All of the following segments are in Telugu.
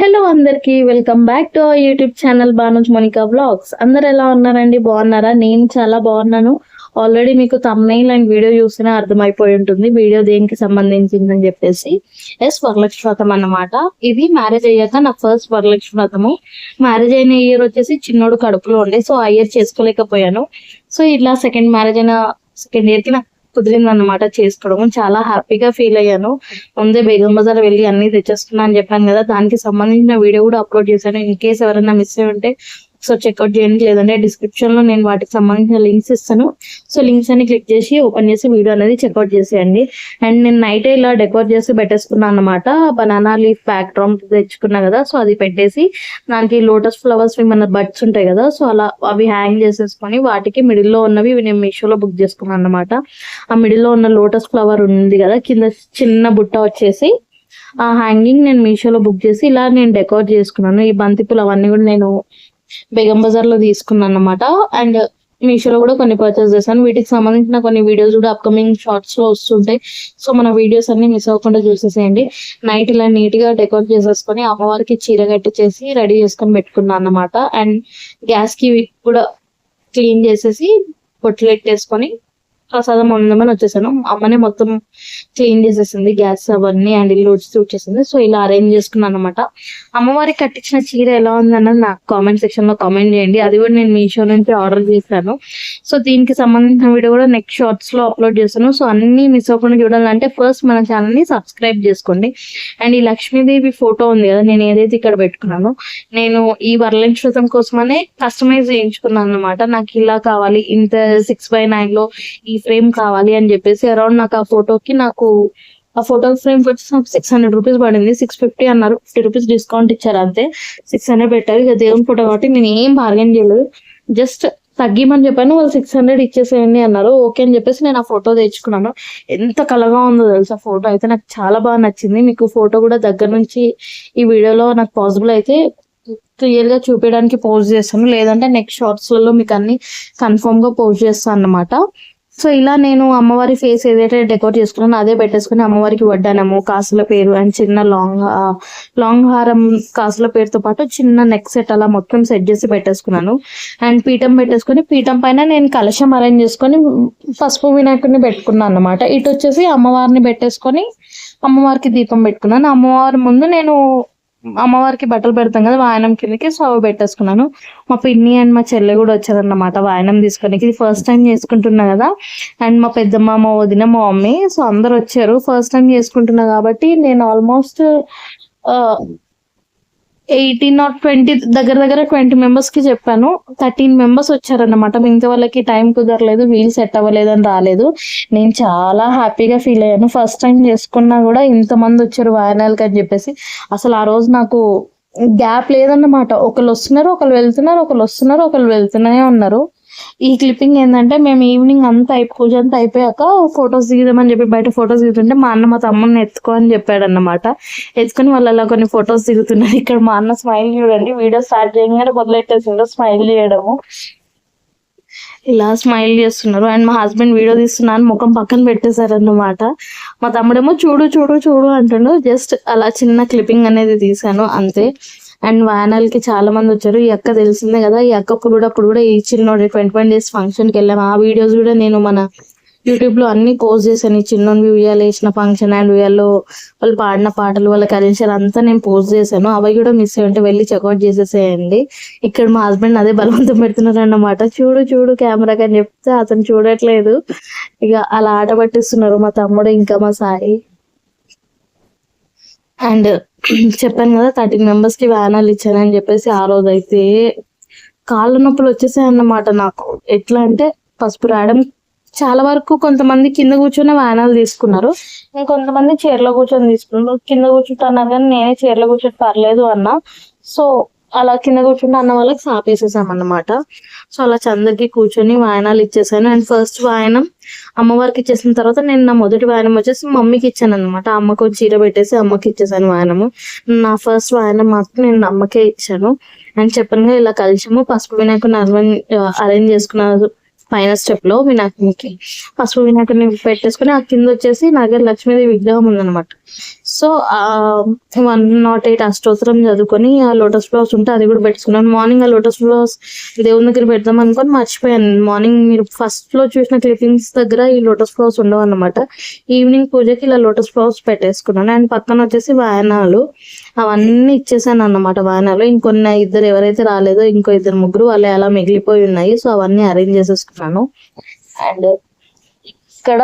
హలో అందరికి welcome back to our YouTube channel Bhanu's Monika blogs అందరు ఎలా ఉన్నారండి? బాగున్నారా? నేను చాలా బాగున్నాను. ఆల్రెడీ మీకు తమ్నైల్ అండ్ వీడియో చూసినా అర్థమైపోయి ఉంటుంది. వీడియో దేనికి సంబంధించిందని చెప్పేసి. ఎస్ వరలక్ష్మి వ్రతం అన్నమాట. ఇది మ్యారేజ్ అయ్యాక నా ఫస్ట్ వరలక్ష్మి వ్రతము మ్యారేజ్ అయిన ఇయర్ వచ్చేసి చిన్నోడు కడుపులో ఉండే సో ఆ ఇయర్ చేసుకోలేకపోయాను. సో ఇలా సెకండ్ మ్యారేజ్ అయిన సెకండ్ ఇయర్కి నాకు కుదిరింది అనమాట చేసుకోవడం. చాలా హ్యాపీగా ఫీల్ అయ్యాను. ముందే బేగం బజార్ వెళ్ళి అన్ని తెచ్చేస్తున్నా అని చెప్పాను కదా దానికి సంబంధించిన వీడియో కూడా అప్లోడ్ చేశాను. ఇన్ కేస్ ఎవరైనా మిస్ అయి ఉంటే సో చెక్అవుట్ చేయండి లేదంటే డిస్క్రిప్షన్లో నేను వాటికి సంబంధించిన లింక్స్ ఇస్తాను. సో లింక్స్ అన్ని క్లిక్ చేసి ఓపెన్ చేసి వీడియో అనేది చెక్అవుట్ చేసేయండి. అండ్ నేను నైట్ ఇలా డెకోర్ చేసి పెట్టేసుకున్నాను అనమాట బనానా లీఫ్ ప్యాక్ డ్రమ్ తెచ్చుకున్నా కదా సో అది పెట్టేసి దానికి లోటస్ ఫ్లవర్స్ మన బడ్స్ ఉంటాయి కదా సో అలా అవి హ్యాంగ్ చేసేసుకొని వాటికి మిడిల్లో ఉన్నవి నేను మీషోలో బుక్ చేసుకున్నాను అనమాట ఆ మిడిల్లో ఉన్న లోటస్ ఫ్లవర్ ఉంది కదా కింద చిన్న బుట్ట వచ్చేసి ఆ హ్యాంగింగ్ నేను మీషోలో బుక్ చేసి ఇలా నేను డెకోర్ చేసుకున్నాను. ఈ బంతిపూలు అవన్నీ కూడా నేను బేగం బజార్లో తీసుకున్నాను అనమాట అండ్ మీషోలో కూడా కొన్ని పర్చేస్ చేశాను. వీటికి సంబంధించిన కొన్ని వీడియోస్ కూడా అప్కమింగ్ షార్ట్స్లో వస్తుంటాయి. సో మన వీడియోస్ అన్ని మిస్ అవ్వకుండా చూసేసేయండి. నైట్ ఇలా నీట్గా డెకోర్ చేసేసుకొని అమ్మవారికి చీర కట్టి చేసి రెడీ చేసుకొని పెట్టుకున్నాను అనమాట అండ్ గ్యాస్కి కూడా క్లీన్ చేసేసి పొట్లు పెట్టేసుకొని ప్రసాదం వందమని వచ్చేసాను. అమ్మనే మొత్తం క్లీన్ చేసేసింది గ్యాస్ అవన్నీ అండ్ ఇల్లు వచ్చి వచ్చేసింది సో ఇలా అరేంజ్ చేసుకున్నాను అనమాట అమ్మవారికి కట్టించిన చీర ఎలా ఉందన్నది నాకు కామెంట్ సెక్షన్లో కామెంట్ చేయండి. అది కూడా నేను మీషో నుంచి ఆర్డర్ చేశాను. సో దీనికి సంబంధించిన వీడియో కూడా నెక్స్ట్ షార్ట్స్లో అప్లోడ్ చేస్తాను. సో అన్ని మిస్ అవ్వకుండా చూడాలంటే ఫస్ట్ మన ఛానల్ని సబ్స్క్రైబ్ చేసుకోండి. అండ్ ఈ లక్ష్మీదేవి ఫోటో ఉంది కదా నేను ఏదైతే ఇక్కడ పెట్టుకున్నానో నేను ఈ వరలక్ష్మి వ్రతం కోసమనే కస్టమైజ్ చేయించుకున్నాను అనమాట నాకు ఇలా కావాలి ఇంత సిక్స్ బై నైన్లో ఈ ఫ్రేమ్ కావాలి అని చెప్పేసి అరౌండ్ నాకు ఆ ఫోటోకి నాకు ఆ ఫోటో ఫ్రేమ్ వచ్చి నాకు సిక్స్ హండ్రెడ్ రూపీస్ పడింది. సిక్స్ ఫిఫ్టీ అన్నారు. ఫిఫ్టీ రూపీస్ డిస్కౌంట్ ఇచ్చారు అంతే. సిక్స్ హండ్రెడ్ పెట్టారు. ఇక దేవుని ఫోటో కాబట్టి నేను ఏం బార్గెన్ చేయలేదు. జస్ట్ తగ్గిమని చెప్పాను. వాళ్ళు సిక్స్ హండ్రెడ్ ఇచ్చేసేయండి అన్నారు. ఓకే అని చెప్పేసి నేను ఆ ఫోటో తెచ్చుకున్నాను. ఎంత కలగా ఉందో తెలుసా ఫోటో అయితే నాకు చాలా బాగా నచ్చింది. మీకు ఫోటో కూడా దగ్గర నుంచి ఈ వీడియోలో నాకు పాసిబుల్ అయితే క్లియర్గా చూపించడానికి పోస్ట్ చేస్తాను. లేదంటే నెక్స్ట్ షార్ట్స్లలో మీకు అన్ని కన్ఫర్మ్గా పోస్ట్ చేస్తాను అన్నమాట. సో ఇలా నేను అమ్మవారి ఫేస్ ఏదైతే డెకోరేట్ చేసుకున్నానో అదే పెట్టేసుకుని అమ్మవారికి వడ్డానము కాసుల పేరు అండ్ చిన్న లాంగ్ లాంగ్ హారం కాసుల పేరుతో పాటు చిన్న నెక్ సెట్ అలా మొత్తం సెట్ చేసి పెట్టేసుకున్నాను. అండ్ పీఠం పెట్టేసుకుని పీఠం పైన నేను కలశం అరేంజ్ చేసుకొని పసుపు వినాయకుడిని పెట్టుకున్నాను అనమాట ఇటు వచ్చేసి అమ్మవారిని పెట్టేసుకొని అమ్మవారికి దీపం పెట్టుకున్నాను. అమ్మవారి ముందు నేను అమ్మవారికి బట్టలు పెడతాం కదా వాయనం కిందకి సో పెట్టేసుకున్నాను. మా పిన్ని అండ్ మా చెల్లె కూడా వచ్చారన్నమాట వాయనం తీసుకొని ఇది ఫస్ట్ టైం చేసుకుంటున్నా కదా. అండ్ మా పెద్దమ్మ మా వదిన మా మమ్మీ సో అందరు వచ్చారు. ఫస్ట్ టైం చేసుకుంటున్నా కాబట్టి నేను ఆల్మోస్ట్ ఎయిటీన్ ఆర్ ట్వంటీ దగ్గర దగ్గర ట్వంటీ మెంబర్స్కి చెప్పాను. థర్టీన్ మెంబర్స్ వచ్చారన్నమాట. మిగతా వాళ్ళకి టైం కుదరలేదు వీల్ సెట్ అవ్వలేదని రాలేదు. నేను చాలా హ్యాపీగా ఫీల్ అయ్యాను. ఫస్ట్ టైం చేసుకున్నా కూడా ఇంతమంది వచ్చారు వాయనాలకి అని చెప్పేసి. అసలు ఆ రోజు నాకు గ్యాప్ లేదన్నమాట. ఒకళ్ళు వస్తున్నారు ఒకళ్ళు వెళ్తున్నారు ఒకళ్ళు వస్తున్నారు ఒకళ్ళు వెళ్తూనే ఉన్నారు. ఈ క్లిప్పింగ్ ఏంటంటే మేము ఈవినింగ్ అంతా అయిపో పూజ అంతా అయిపోయాక ఫొటోస్ దిగుదామని చెప్పి బయట ఫొటోస్ దిగుతుంటే మా అన్న మా తమ్ముని ఎత్తుకో అని చెప్పాడు అన్నమాట ఎత్తుకొని వాళ్ళు అలా కొన్ని ఫొటోస్ దిగుతున్నారు. ఇక్కడ మా అన్న స్మైల్ చూడండి. వీడియో స్టార్ట్ చేయగానే మొదలెట్టేసిండు. స్మైల్ చేయడము. ఇలా స్మైల్ చేస్తున్నారు. అండ్ మా హస్బెండ్ వీడియో తీస్తున్నాను ముఖం పక్కన పెట్టేశారు అన్నమాట మా తమ్ముడేమో చూడు చూడు చూడు అంటుండు. జస్ట్ అలా చిన్న క్లిప్పింగ్ అనేది తీసాను అంతే. అండ్ వానాలకి చాలా మంది వచ్చారు. ఈ అక్క తెలిసిందే కదా ఈ అక్క కూడా అప్పుడు కూడా ఈ చిన్నోడి ట్వంటీ వన్ డేస్ ఫంక్షన్కి వెళ్ళాము ఆ వీడియోస్ కూడా నేను మన యూట్యూబ్లో అన్ని పోస్ట్ చేశాను. ఈ చిన్నోని ఉయ్యాలు వేసిన ఫంక్షన్ అండ్ ఉయ్యాలో వాళ్ళు పాడిన పాటలు వాళ్ళ కల్చర్ అంతా నేను పోస్ట్ చేశాను. అవి కూడా మిస్ అయ్యంటే వెళ్ళి చెక్అవుట్ చేసేసేయండి. ఇక్కడ మా హస్బెండ్ అదే బలవంతం పెడుతున్నారు అన్నమాట చూడు చూడు కెమెరా అని చెప్తే అతను చూడట్లేదు. ఇక అలా ఆట పట్టిస్తున్నారు మా తమ్ముడు ఇంకా మా సాయి. అండ్ చెప్పాను కదా థర్టీన్ మెంబర్స్కి వ్యానాలు ఇచ్చానని చెప్పేసి ఆ రోజు అయితే కాళ్ళ నొప్పులు వచ్చేసాయి అన్నమాట నాకు. ఎట్లా అంటే పసుపు రాయడం చాలా వరకు కొంతమంది కింద కూర్చొని వ్యానాలు తీసుకున్నారు. ఇంకొంతమంది చీరలో కూర్చొని తీసుకున్నారు. కింద కూర్చుంటున్నారు కానీ నేనే చీరలో కూర్చొని పర్లేదు అన్నా. సో అలా కింద కూర్చుంటే అన్న వాళ్ళకి సాపేసేసాం అన్నమాట సో అలా చందరికి కూర్చొని వాయనాలు ఇచ్చేసాను. అండ్ ఫస్ట్ వాయనం అమ్మవారికి ఇచ్చేసిన తర్వాత నేను నా మొదటి వాయనం వచ్చేసి మమ్మీకి ఇచ్చాను అనమాట అమ్మకు చీర పెట్టేసి అమ్మకి ఇచ్చేసాను వాయనము. నా ఫస్ట్ వాయనం మాత్రం నేను అమ్మకే ఇచ్చాను. అండ్ చెప్పనుగా ఇలా కలిసాము. పసుపు వినాయకుని హస్బెండ్ అరేంజ్ చేసుకున్నారు పైన స్టెప్లో వినాయకునికి. పసుపు వినాయకుని పెట్టేసుకుని ఆ కింద వచ్చేసి నా లక్ష్మీదేవి విగ్రహం ఉందనమాట సో ఆ వన్ నాట్ ఎయిట్ అష్టోత్తరం చదువుకొని ఆ లోటస్ ఫ్లవర్స్ ఉంటే అది కూడా పెట్టుకున్నాను. మార్నింగ్ ఆ లోటస్ ఫ్లవర్స్ దేవుని దగ్గర పెడదాం అనుకొని మర్చిపోయాను. మార్నింగ్ మీరు ఫస్ట్లో చూసిన క్లిప్పింగ్స్ దగ్గర ఈ లోటస్ ఫ్లవర్స్ ఉండవు అనమాట ఈవినింగ్ పూజకి ఇలా లోటస్ ఫ్లవర్స్ పెట్టేసుకున్నాను. అండ్ పక్కన వచ్చేసి వాయనాలు అవన్నీ ఇచ్చేసాను అన్నమాట వాయనాలు ఇంకొన్ని ఇద్దరు ఎవరైతే రాలేదో ఇంకో ఇద్దరు ముగ్గురు వాళ్ళు అలా మిగిలిపోయి ఉన్నాయి. సో అవన్నీ అరేంజ్ చేసేసుకున్నాను. అండ్ ఇక్కడ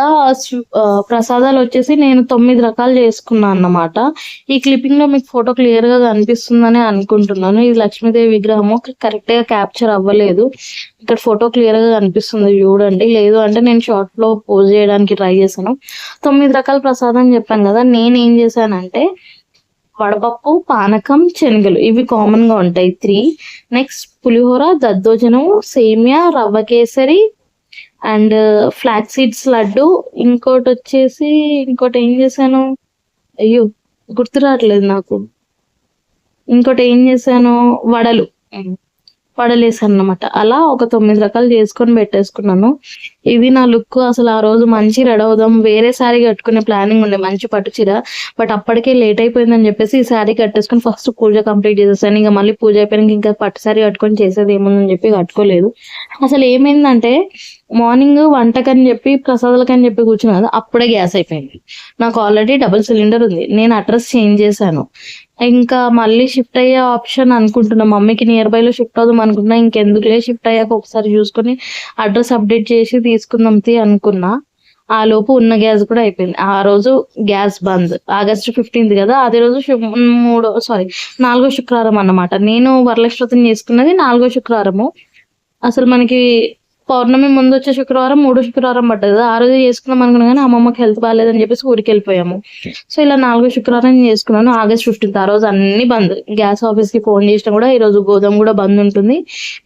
ప్రసాదాలు వచ్చేసి నేను తొమ్మిది రకాలు చేసుకున్నాను అన్నమాట. ఈ క్లిప్పింగ్లో మీకు ఫోటో క్లియర్గా కనిపిస్తుందని అనుకుంటున్నాను. ఇది లక్ష్మీదేవి విగ్రహము. కరెక్ట్గా క్యాప్చర్ అవ్వలేదు. ఇక్కడ ఫోటో క్లియర్గా కనిపిస్తుంది చూడండి. లేదు అంటే నేను షార్ట్లో పోజ్ చేయడానికి ట్రై చేశాను. తొమ్మిది రకాల ప్రసాదం చెప్పాను కదా. నేను ఏం చేశానంటే వడపప్పు పానకం శనగలు. ఇవి కామన్గా ఉంటాయి. త్రీ. నెక్స్ట్ పులిహోర దద్దోజనం సేమియా రవ్వ కేసరి అండ్ ఫ్లాక్ సీడ్స్ లడ్డు. ఇంకోటి వచ్చేసి ఇంకోటి ఏం చేశాను? అయ్యో గుర్తు రావట్లేదు నాకు. ఇంకోటి ఏం చేశాను? వడలు. వడలేసాను అనమాట అలా ఒక తొమ్మిది రకాలు చేసుకొని పెట్టేసుకున్నాను. ఇది నా లుక్. అసలు ఆ రోజు మంచి రెడీ అవుదాం. వేరే శారీ కట్టుకునే ప్లానింగ్ ఉండే మంచి పట్టు చీర. బట్ అప్పటికే లేట్ అయిపోయిందని చెప్పేసి ఈ శారీ కట్టేసుకొని ఫస్ట్ పూజ కంప్లీట్ చేసేసాను. ఇంకా మళ్ళీ పూజ అయిపోయినాక ఇంకా పట్టు శారీ కట్టుకొని చేసేది ఏముందని చెప్పి కట్టుకోలేదు. అసలు ఏమైందంటే మార్నింగ్ వంటకని చెప్పి ప్రసాదాలకని చెప్పి కూర్చున్నాను అప్పుడే గ్యాస్ అయిపోయింది. నాకు ఆల్రెడీ డబుల్ సిలిండర్ ఉంది. నేను అడ్రస్ చేంజ్ చేశాను. ఇంకా మళ్ళీ షిఫ్ట్ అయ్యే ఆప్షన్ అనుకుంటున్నా. మమ్మీకి నియర్ బై లో షిఫ్ట్ అవుదాం అనుకుంటున్నా. ఇంకెందుకులే షిఫ్ట్ అయ్యాక ఒకసారి చూసుకొని అడ్రస్ అప్డేట్ చేసి తీసుకుందాం తీ అనుకున్నా. ఆ లోపు ఉన్న గ్యాస్ కూడా అయిపోయింది. ఆ రోజు గ్యాస్ బంద్. ఆగస్టు ఫిఫ్టీన్త్ కదా అదే రోజు మూడో సారీ నాలుగో శుక్రవారం అన్నమాట. నేను వరలక్ష్మి చేసుకున్నది నాలుగో శుక్రవారము. అసలు మనకి పౌర్ణమి ముందు వచ్చే శుక్రవారం మూడో శుక్రవారం పడ్డది. కదా ఆ రోజు చేసుకున్నాం అనుకున్నా కానీ అమ్మమ్మకి హెల్త్ బాగాలేదని చెప్పేసి ఊరికి వెళ్ళిపోయాము సో ఇలా నాలుగో శుక్రవారం నేను చేసుకున్నాను. ఆగస్ట్ ఫిఫ్టీన్త్ ఆ రోజు అన్ని బంద్. గ్యాస్ ఆఫీస్కి ఫోన్ చేసినా కూడా ఈ రోజు గోదాం కూడా బంద్ ఉంటుంది.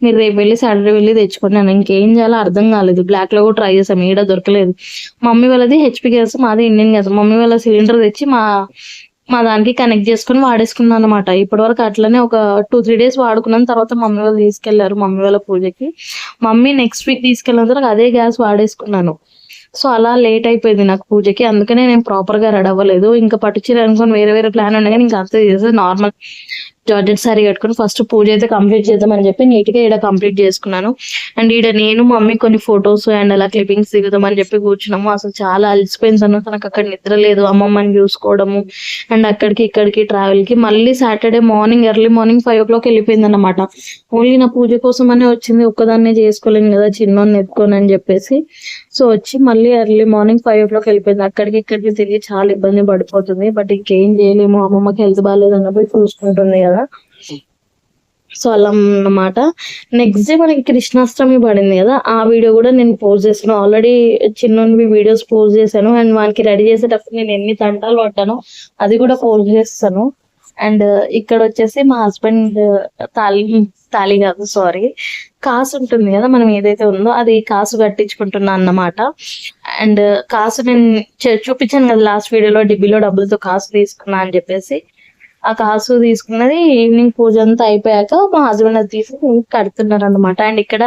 మీరు రేపు వెళ్ళి సాటర్డే వెళ్ళి తెచ్చుకున్నాను ఇంకేం చేయాలో అర్థం కాలేదు. బ్లాక్లో కూడా ట్రై చేసాం ఈడ దొరకలేదు. మమ్మీ వాళ్ళది హెచ్పి గ్యాస్ మాది ఇండియన్ గ్యాస్ మమ్మీ వాళ్ళ సిలిండర్ తెచ్చి మా మా దానికి కనెక్ట్ చేసుకుని వాడేసుకున్నాను అనమాట ఇప్పటి వరకు అట్లనే ఒక టూ త్రీ డేస్ వాడుకున్నాను తర్వాత మమ్మీ వాళ్ళు తీసుకెళ్ళారు మమ్మీ వాళ్ళ పూజకి. మమ్మీ నెక్స్ట్ వీక్ తీసుకెళ్ళిన తర్వాత అదే గ్యాస్ వాడేసుకున్నాను. సో అలా లేట్ అయిపోయింది నాకు పూజకి. అందుకనే నేను ప్రాపర్గా రెడీ అవ్వలేదు. ఇంకా పట్టు చీర అనుకొని వేరే వేరే ప్లాన్ ఉన్నాయి కానీ ఇంకా అంత చేసేది. నార్మల్ జార్జెట్ సారీ కట్టుకొని ఫస్ట్ పూజ అయితే కంప్లీట్ చేద్దామని చెప్పి నీట్గా ఈడ కంప్లీట్ చేసుకున్నాను. అండ్ ఈడ నేను మమ్మీ కొన్ని ఫొటోస్ అండ్ అలా క్లిప్పింగ్స్ దిగుదామని చెప్పి కూర్చున్నాము. అసలు చాలా అలసిపోయింది తను నాకు అక్కడ నిద్ర లేదు. అమ్మమ్మని చూసుకోవడము అండ్ అక్కడికి ఇక్కడికి ట్రావెల్కి. మళ్ళీ Saturday morning early morning five o'clock వెళ్ళిపోయింది అనమాట ఓన్లీ నా పూజ కోసం అనే వచ్చింది. ఒక్కదాన్నే చేసుకోలేను కదా చిన్నోని ఎత్తుకొని అని చెప్పేసి. సో వచ్చి మళ్ళీ early morning five o'clock వెళ్ళిపోయింది. అక్కడికి ఇక్కడికి తిరిగి చాలా ఇబ్బంది పడిపోతుంది. బట్ ఇంకేం చేయలేము. అమ్మమ్మకి హెల్త్ బాగాలేదు అన్నప్పుడు చూసుకుంటుంది కదా? సో అలా అన్నమాట నెక్స్ట్ డే మనకి కృష్ణాష్టమి పడింది కదా ఆ వీడియో కూడా నేను పోస్ట్ చేసాను ఆల్రెడీ చిన్నవి వీడియోస్ పోస్ట్ చేశాను. అండ్ వానికి రెడీ చేసేటప్పుడు నేను ఎన్ని తంటాలు పట్టానో అది కూడా పోస్ట్ చేస్తాను. అండ్ ఇక్కడ వచ్చేసి మా హస్బెండ్ తాళి తాళి కాదు సారీ కాసు ఉంటుంది కదా మనం ఏదైతే ఉందో అది కాసు కట్టించుకుంటున్నా అన్నమాట. అండ్ కాసు నేను చూపించాను కదా లాస్ట్ వీడియోలో డిబ్బీలో డబ్బులతో కాసు తీసుకున్నా అని చెప్పేసి. ఆ కాసు తీసుకున్నది ఈవినింగ్ పూజ అంతా అయిపోయాక మా హస్బెండ్ అది తీసి కడుతున్నారు అనమాట అండ్ ఇక్కడ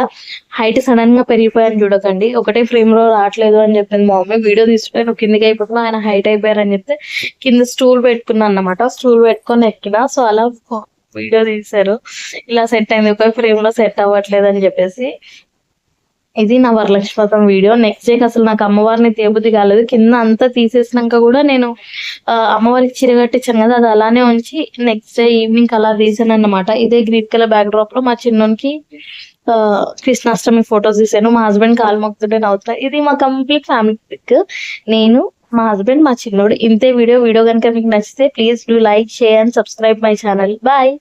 హైట్ సడన్గా పెరిగిపోయాను చూడకండి. ఒకటే ఫ్రేమ్లో రావట్లేదు అని చెప్పింది మా మమ్మీ. వీడియో తీసుకుంటే నువ్వు కిందకి అయిపోతున్నా ఆయన హైట్ అయిపోయారని చెప్తే కింద స్టూల్ పెట్టుకున్నా అన్నమాట. స్టూల్ పెట్టుకొని ఎక్కిన. సో అలా వీడియో తీశారు. ఇలా సెట్ అయింది. ఒక ఫ్రేమ్లో సెట్ అవ్వట్లేదు అని చెప్పేసి ఇది నా వరలక్ష్మతం వీడియో. నెక్స్ట్ డే అసలు నాకు అమ్మవారిని తేబుద్ది కాలేదు. కింద అంతా తీసేసినాక కూడా నేను అమ్మవారికి చీర కట్టించాను కదా అది అలానే ఉంచి నెక్స్ట్ డే ఈవినింగ్ అలా తీసాను అన్నమాట ఇదే గ్రీన్ కలర్ బ్యాక్ డ్రాప్లో మా చిన్నోనికి కృష్ణాష్టమి ఫొటోస్ తీసాను. మా హస్బెండ్ కాలు మొక్కుతుంటే నవ్వుతున్నా. ఇది మా కంప్లీట్ ఫ్యామిలీ పిక్ నేను మా హస్బెండ్ మా చిన్నోడు. ఇంతే వీడియో. వీడియో కనుక మీకు నచ్చితే please do like share and subscribe my channel bye